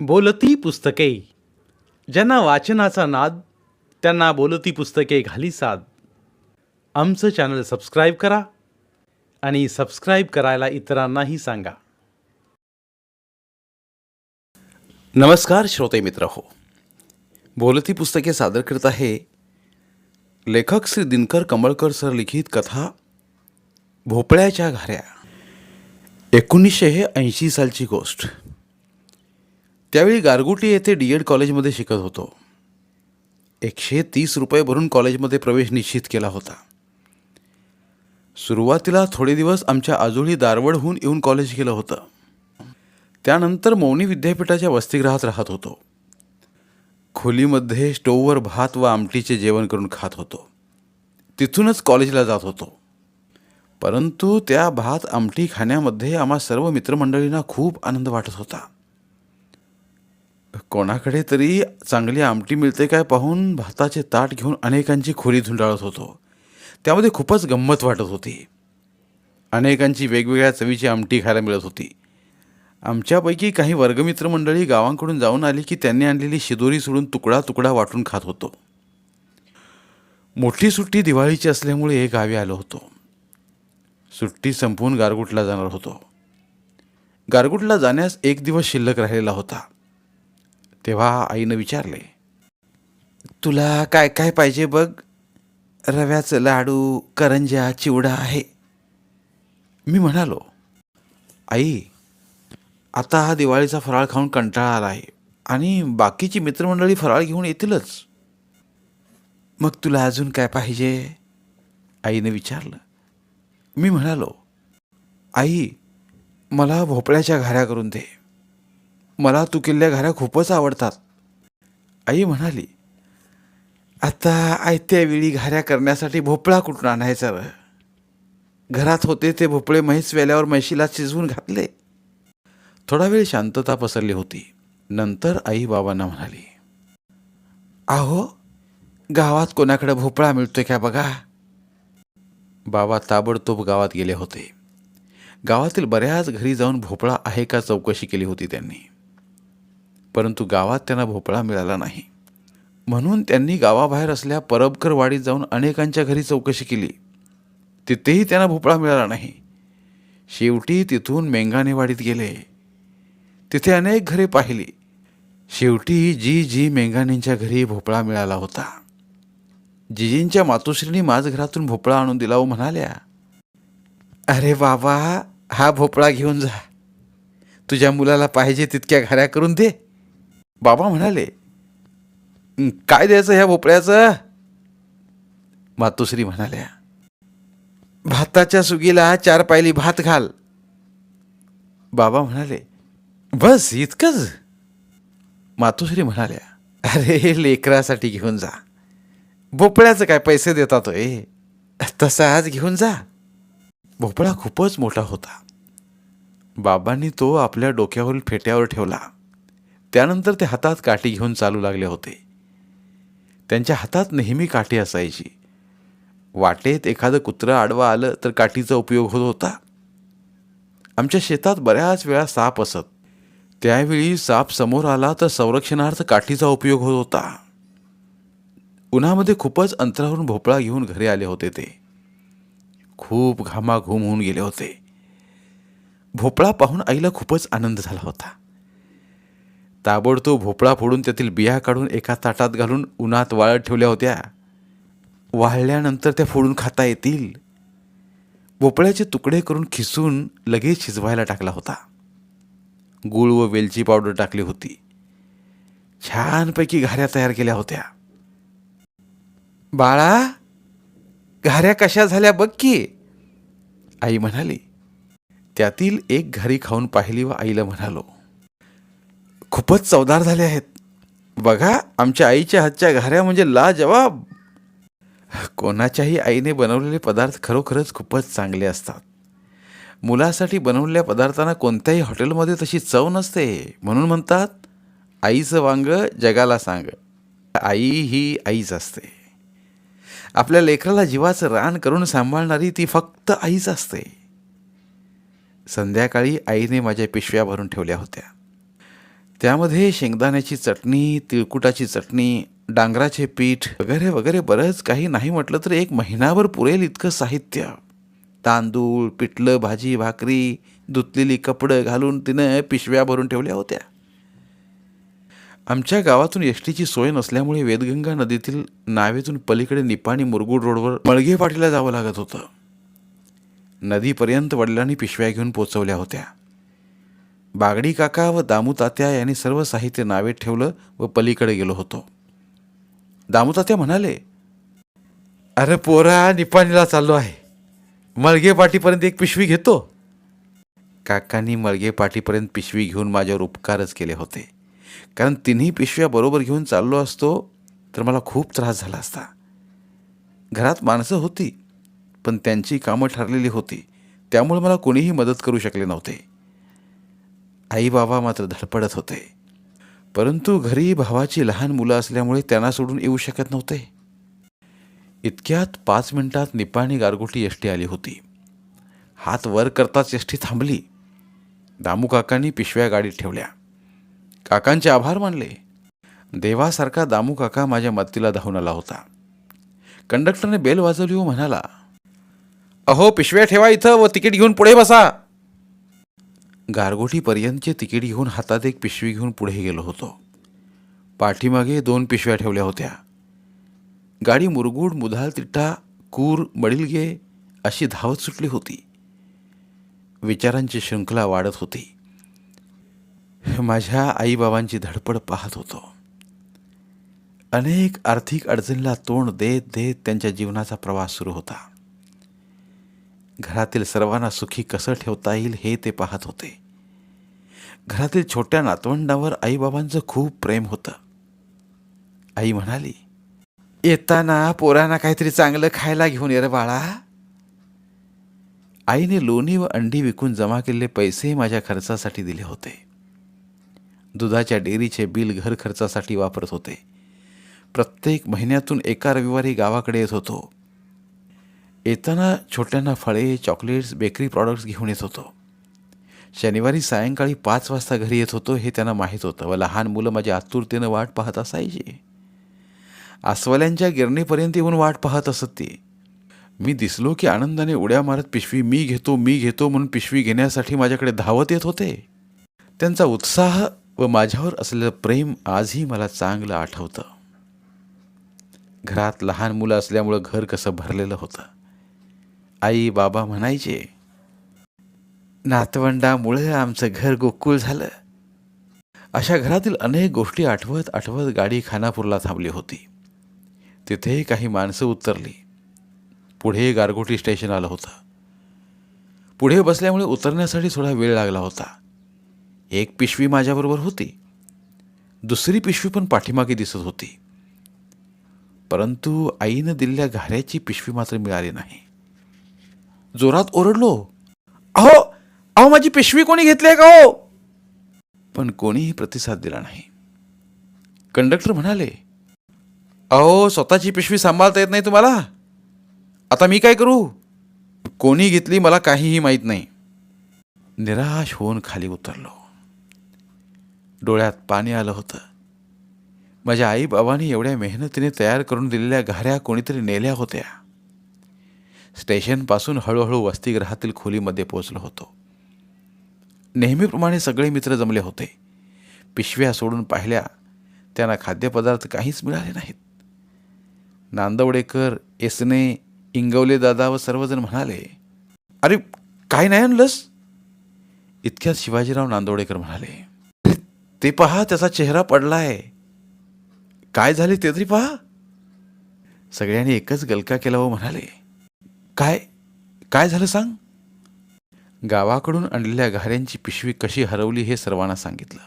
बोलती पुस्तके. ज्यांना वाचनाचा नाद त्यांना बोलती पुस्तके घाली साद. आमचं चॅनल सबस्क्राईब करा आणि सबस्क्राईब करायला इतरांनाही सांगा. नमस्कार श्रोते मित्र हो. बोलती पुस्तके सादर करत आहे लेखक श्री दिनकर कमळकर सर लिखित कथा भोपळ्याच्या घाऱ्या. एकोणीसशे ऐंशी सालची गोष्ट. त्यावेळी गारगुटी येथे डी एड कॉलेजमध्ये शिकत होतो. एकशे तीस रुपये भरून कॉलेजमध्ये प्रवेश निश्चित केला होता. सुरुवातीला थोडे दिवस आमच्या आजोळी दारवडहून येऊन कॉलेज केलं होतं. त्यानंतर मौनी विद्यापीठाच्या वसतिगृहात राहत होतो. खोलीमध्ये स्टोववर भात व आमटीचे जेवण करून खात होतो. तिथूनच कॉलेजला जात होतो. परंतु त्या भात आमटी खाण्यामध्ये आम्हा सर्व मित्रमंडळींना खूप आनंद वाटत होता. कोणाकडे तरी चांगली आमटी मिळते काय पाहून भाताचे ताट घेऊन अनेकांची खोली धुंडाळत होतो. त्यामध्ये खूपच गंमत वाटत होती. अनेकांची वेगवेगळ्या चवीची आमटी खायला मिळत होती. आमच्यापैकी काही वर्गमित्र मंडळी गावांकडून जाऊन आली की त्यांनी आणलेली शिदोरी सोडून तुकडा तुकडा वाटून खात होतो. मोठी सुट्टी दिवाळीची असल्यामुळे हे गावी आलो होतो. सुट्टी संपवून गारगुटला जाणार होतो. गारगुटला जाण्यास एक दिवस शिल्लक राहिलेला होता. तेव्हा आईनं विचारले तुला काय काय पाहिजे बघ? रव्याचं लाडू करंज्या चिवडा आहे. मी म्हणालो आई आता हा दिवाळीचा फराळ खाऊन कंटाळा आला आहे आणि बाकीची मित्रमंडळी फराळ घेऊन येतीलच. मग तुला अजून काय पाहिजे? आईने विचारलं. मी म्हणालो आई मला भोपळ्याच्या घाऱ्या करून दे. मला तू केलेल्या घाऱ्या खूपच आवडतात. आई म्हणाली आता आयत्या वेळी घाऱ्या करण्यासाठी भोपळा कुठून आणायचा र घरात होते ते भोपळे म्हैस वेल्यावर म्हैशीला शिजवून घातले. थोडा वेळ शांतता पसरली होती. नंतर आई बाबांना म्हणाली आहो गावात कोणाकडे भोपळा मिळतोय का बघा? बाबा ताबडतोब गावात गेले होते. गावातील बऱ्याच घरी जाऊन भोपळा आहे का चौकशी केली होती त्यांनी. परंतु गावात त्यांना भोपळा मिळाला नाही. म्हणून त्यांनी गावाबाहेर असल्या परबकर वाडीत जाऊन अनेकांच्या घरी चौकशी केली. तिथेही त्यांना भोपळा मिळाला नाही. शेवटी तिथून मेंगानेवाडीत गेले. तिथे अनेक घरे पाहिली. शेवटी जी जी मेंगानेंच्या घरी भोपळा मिळाला होता. जिजींच्या मातोश्रीनी माझ घरातून भोपळा आणून दिला व म्हणाल्या. अरे बाबा हा भोपळा घेऊन जा. तुझ्या मुलाला पाहिजे तितक्या घऱ्या करून दे. बाबा म्हणाले काय द्यायचं ह्या भोपळ्याचं? मातोश्री म्हणाल्या भाताच्या सुगीला चार पायली भात घाल. बाबा म्हणाले बस इतकंच. मातोश्री म्हणाल्या अरे लेकरासाठी घेऊन जा. भोपळ्याचं काय पैसे देतात ए तसा आज घेऊन जा. भोपळा खूपच मोठा होता. बाबांनी तो आपल्या डोक्यावरील फेट्यावर ठेवला. त्यानंतर ते हातात काठी घेऊन चालू लागले होते. त्यांच्या हातात नेहमी काठी असायची. वाटेत एखादं कुत्रं आडवा आलं तर काठीचा उपयोग होत होता. आमच्या शेतात बऱ्याच वेळा साप असत. त्यावेळी साप समोर आला तर संरक्षणार्थ काठीचा उपयोग होत होता. उन्हामध्ये खूपच अंतरावरून भोपळा घेऊन घरी आले होते ते. खूप घामाघूम होऊन गेले होते. भोपळा पाहून आईला खूपच आनंद झाला होता. ताबडतोब भोपळा फोडून त्यातील बिया काढून एका ताटात घालून उन्हात वाळत ठेवल्या होत्या. वाळल्यानंतर त्या फोडून खाता येतील. भोपळ्याचे तुकडे करून खिसून लगेच शिजवायला टाकला होता. गूळ व वेलची पावडर टाकली होती. छानपैकी घाऱ्या तयार केल्या होत्या. बाळा घाऱ्या कशा झाल्या बघ की. आई म्हणाली. त्यातील एक घरी खाऊन पाहिली व आईला म्हणालो खूपच चवदार झाले आहेत. बघा आमच्या आईच्या हातच्या घाऱ्या म्हणजे लाजवाब. कोणाच्याही आईने बनवलेले पदार्थ खरोखरच खूपच चांगले असतात. मुलासाठी बनवलेल्या पदार्थांना कोणत्याही हॉटेलमध्ये तशी चव नसते म्हणून म्हणतात आईचं वांग जगाला सांग. आई ही आईच असते. आपल्या लेकराला जीवाचं रान करून सांभाळणारी ती फक्त आईच असते. संध्याकाळी आईने माझ्या पिशव्या भरून ठेवल्या होत्या. त्यामध्ये शेंगदाण्याची चटणी तिळकुटाची चटणी डांगराचे पीठ वगैरे वगैरे बरंच काही नाही म्हटलं तर एक महिनाभर पुरेल इतकं साहित्य. तांदूळ पिठलं भाजी भाकरी धुतलेली कपडं घालून तिनं पिशव्या भरून ठेवल्या होत्या. आमच्या गावातून एसटीची सोय नसल्यामुळे वेदगंगा नदीतील नावेतून पलीकडे निपाणी मुरगुड रोडवर मळगे पाटीला जावं लागत होतं. नदीपर्यंत वडिलांनी पिशव्या घेऊन पोचवल्या होत्या. बागडी काका व दामू तात्या यांनी सर्व साहित्य नावेत ठेवलं व पलीकडे गेलो होतो. दामू तात्या म्हणाले अरे पोरा निपाणीला चाललो आहे. मळगे पाटीपर्यंत एक पिशवी घेतो. काकांनी मळगे पाटीपर्यंत पिशवी घेऊन माझ्यावर उपकारच केले होते. कारण तिन्ही पिशव्या बरोबर घेऊन चाललो असतो तर मला खूप त्रास झाला असता. घरात माणसं होती पण त्यांची कामं ठरलेली होती. त्यामुळे मला कोणीही मदत करू शकले नव्हते. आई बाबा मात्र धडपडत होते. परंतु घरी भावाची लहान मुलं असल्यामुळे त्यांना सोडून येऊ शकत नव्हते. इतक्यात पाच मिनिटात निपाणी गारगोटी यष्टी आली होती. हात वर करताच यष्टी थांबली. दामू काकांनी पिशव्या गाडीत ठेवल्या. काकांचे आभार मानले. देवासारखा दामू काका माझ्या मदतीला धावून आला होता. कंडक्टरने बेल वाजवली व म्हणाला अहो पिशव्या ठेवा इथं व तिकीट घेऊन पुढे बसा. गारगोटीपर्यंतचे तिकीट घेऊन हातात एक पिशवी घेऊन पुढे गेलो होतो. पाठीमागे दोन पिशव्या ठेवल्या होत्या. गाडी मुरगुड मुधाल तिट्टा कूर मडिलगे अशी धावत सुटली होती. विचारांची शृंखला वाढत होती. माझ्या आईबाबांची धडपड पाहत होतो. अनेक आर्थिक अडचणीला तोंड देत देत त्यांच्या जीवनाचा प्रवास सुरू होता. घरातील सर्वांना सुखी कसं ठेवता येईल हे ते पाहत होते. घरातील छोट्या नातवंडावर आईबाबांचं खूप प्रेम होतं. आई म्हणाली येताना पोरांना काहीतरी चांगलं खायला घेऊन ये रे बाळा. आईने लोणी व अंडी विकून जमा केलेले पैसे माझ्या खर्चासाठी दिले होते. दुधाच्या डेअरीचे बिल घर खर्चासाठी वापरत होते. प्रत्येक महिन्यातून एका रविवारी गावाकडे येत होतो. येताना छोट्यांना फळे चॉकलेट्स बेकरी प्रॉडक्ट्स घेऊन येत होतो. शनिवारी सायंकाळी पाच वाजता घरी येत होतो हे त्यांना माहीत होतं व लहान मुलं माझ्या आतुरतेनं वाट पाहत असायची. अस्वल्यांच्या गिरणीपर्यंत येऊन वाट पाहत असत. ती मी दिसलो की आनंदाने उड्या मारत पिशवी मी घेतो मी घेतो म्हणून पिशवी घेण्यासाठी माझ्याकडे धावत येत होते. त्यांचा उत्साह व माझ्यावर असलेलं प्रेम आजही मला चांगलं आठवतं. घरात लहान मुलं असल्यामुळं घर कसं भरलेलं होतं. आई बाबा म्हणायचे नातवंडामुळे आमचं घर गोकुळ झालं. अशा घरातील अनेक गोष्टी आठवत आठवत गाडी खानापूरला थांबली होती. तिथे काही माणसं उतरली. पुढे गारगोटी स्टेशन आलं होतं. पुढे बसल्यामुळे उतरण्यासाठी थोडा वेळ लागला होता. एक पिशवी माझ्याबरोबर होती. दुसरी पिशवी पण पाठीमागे दिसत होती. परंतु आईनं दिलेल्या घाऱ्याची पिशवी मात्र मिळाली नाही. जोरात ओरडलो. अहो अहो माझी पिशवी कोणी घेतली आहे का हो? पण कोणीही प्रतिसाद दिला नाही. कंडक्टर म्हणाले अहो स्वतःची पिशवी सांभाळता येत नाही तुम्हाला? आता मी काय करू? कोणी घेतली मला काहीही माहीत नाही. निराश होऊन खाली उतरलो. डोळ्यात पाणी आलं होतं. माझ्या आई बाबांनी एवढ्या मेहनतीने तयार करून दिलेल्या घाऱ्या कोणीतरी नेल्या होत्या. स्टेशनपासून हळूहळू वसतिगृहातील खोलीमध्ये पोचलो होतो. नेहमीप्रमाणे सगळे मित्र जमले होते. पिशव्या सोडून पाहिल्या. त्यांना खाद्यपदार्थ काहीच मिळाले नाहीत. नांदवडेकर एसने इंगवले दादा व सर्वजण म्हणाले अरे काय नाही आणलंस? इतक्यात शिवाजीराव नांदवडेकर म्हणाले ते पहा त्याचा चेहरा पडलाय. काय झाले ते तरी पहा. सगळ्यांनी एकच गलका केला व म्हणाले काय काय झालं सांग? गावाकडून आणलेल्या घाऱ्यांची पिशवी कशी हरवली हे सर्वांना सांगितलं.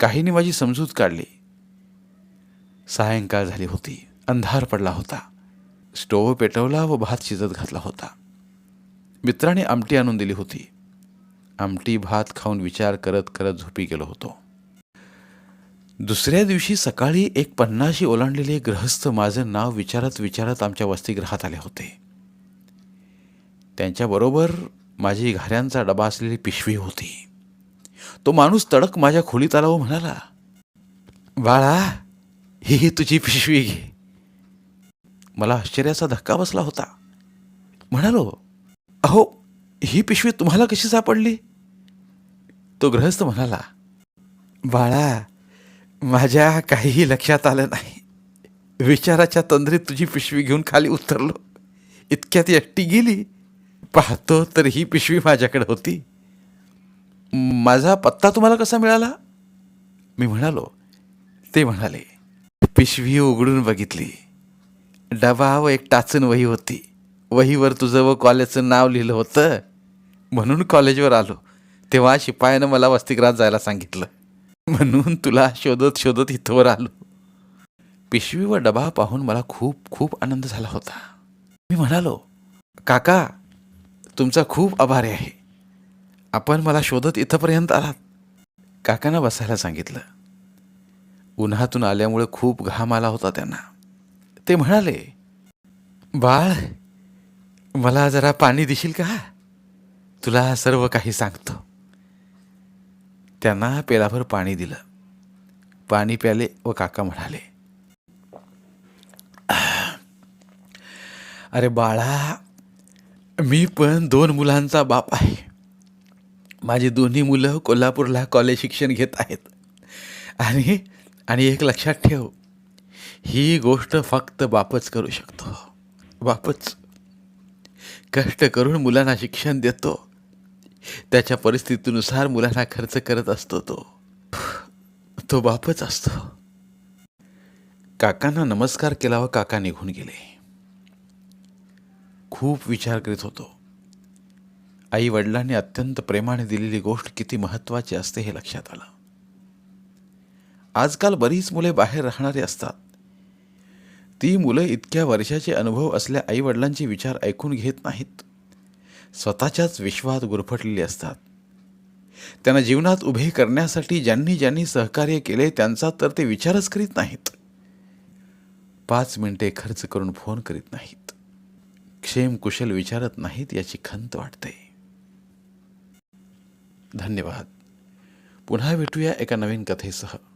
काहींनी माझी समजूत काढली. सायंकाळ झाली होती. अंधार पडला होता. स्टोव पेटवला व भात शिजत घातला होता. मित्राने आमटी आणून दिली होती. आमटी भात खाऊन विचार करत करत झोपी गेलो होतो. दुसऱ्या दिवशी सकाळी एक पन्नाशी ओलांडलेले गृहस्थ माझं नाव विचारत विचारत आमच्या वसतिगृहात आले होते. त्यांच्याबरोबर माझी घाऱ्यांचा डबा असलेली पिशवी होती. तो माणूस तडक माझ्या खोलीत आला व म्हणाला बाळा ही ही तुझी पिशवी घे. मला आश्चर्याचा धक्का बसला होता. म्हणालो अहो ही पिशवी तुम्हाला कशी सापडली? तो गृहस्थ म्हणाला बाळा माझ्या काहीही लक्षात आलं नाही. विचाराच्या तंद्रीत तुझी पिशवी घेऊन खाली उतरलो. इतक्यात एकटी गेली. पाहतो तर ही पिशवी माझ्याकडे होती. माझा पत्ता तुम्हाला कसा मिळाला? मी म्हणालो ते म्हणाले पिशवी उघडून बघितली. डबा व एक टाचन वही होती. वहीवर तुझं व कॉलेजचं नाव लिहिलं होतं. म्हणून कॉलेजवर आलो. तेव्हा शिपायानं मला वसतिगृहात जायला सांगितलं. म्हणून तुला शोधत शोधत इथवर आलो. पिशवी व डबा पाहून मला खूप खूप आनंद झाला होता. मी म्हणालो काका तुमचा खूप आभारी आहे. आपण मला शोधत इथंपर्यंत आलात. काकांना बसायला सांगितलं. उन्हातून आल्यामुळे खूप घाम आला होता त्यांना. ते म्हणाले बाळ मला जरा पाणी देशील का? तुला सर्व काही सांगतो. त्यांना पेलाभर पाणी दिलं. पाणी प्याले व काका म्हणाले अरे बाळा मी पण दोन मुलांचा बाप आहे. माझी दोन्ही मुलं कोल्हापूरला कॉलेज शिक्षण घेत आहेत. आणि आणि एक लक्षात ठेव ही गोष्ट फक्त बापच करू शकतो. बापच. कष्ट करून मुलांना शिक्षण देतो. त्याच्या परिस्थितीनुसार मुलांना खर्च करत असतो तो. तो बापच असतो. काकांना नमस्कार केला व काका निघून गेले. खूप विचार करीत होतो. आई वडिलांनी अत्यंत प्रेमाने दिलेली गोष्ट किती महत्त्वाची असते हे लक्षात आलं. आजकाल बरीच मुले बाहेर राहणारी असतात. ती मुलं इतक्या वर्षाचे अनुभव असल्या आई वडिलांचे विचार ऐकून घेत नाहीत. स्वतःच्याच विश्वात गुरफटलेली असतात. त्यांना जीवनात उभे करण्यासाठी ज्यांनी ज्यांनी सहकार्य केले त्यांचा तर ते विचारच करीत नाहीत. पाच मिनिटे खर्च करून फोन करीत नाहीत. क्षेम कुशल विचारत नाहीत याची खंत वाटते. धन्यवाद. पुन्हा भेटूया एका नवीन कथेसह.